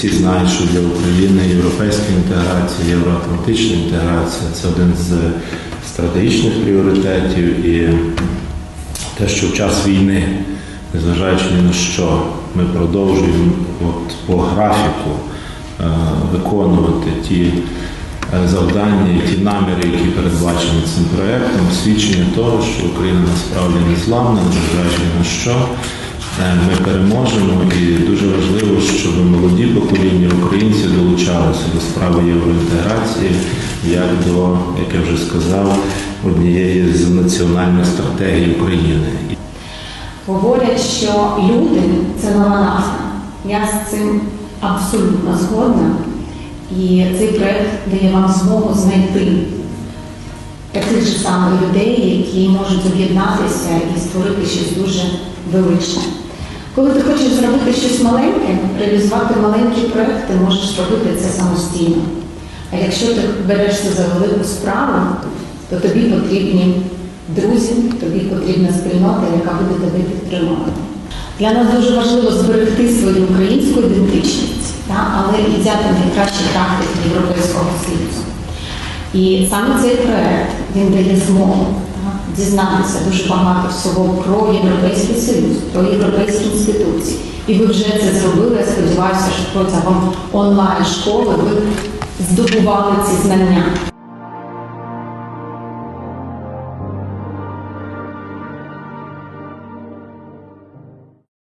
всі знають, що для України європейська інтеграція, євроатлантична інтеграція це один з стратегічних пріоритетів і те, що в час війни, незважаючи ні на що, ми продовжуємо от по графіку е, виконувати ті е, завдання ті наміри, які передбачені цим проєктом, свідчення того, що Україна насправді не зламна, незважаючи ні на що. Е, Ми переможемо і дуже важливо, щоб молоді покоління українців долучалися до справи євроінтеграції як до, як я вже сказав, однієї з національних стратегій України. Говорять, що люди це нова назва. Я з цим абсолютно згодна. І цей проект дає вам змогу знайти таких же самих людей, які можуть об'єднатися і створити щось дуже величне. Коли ти хочеш зробити щось маленьке, реалізувати маленькі проекти, можеш зробити це самостійно. А якщо ти берешся за велику справу, то тобі потрібні друзі, тобі потрібна спільнота, яка буде тебе підтримувати. Для нас дуже важливо зберегти свою українську ідентичність, та, але і взяти найкращі практики Європейського Союзу. І саме цей проект він дає змогу дізнатися дуже багато всього про Європейський Союз, про європейські інституції. І ви вже це зробили. Я сподіваюся, що протягом онлайн школи ви здобували ці знання.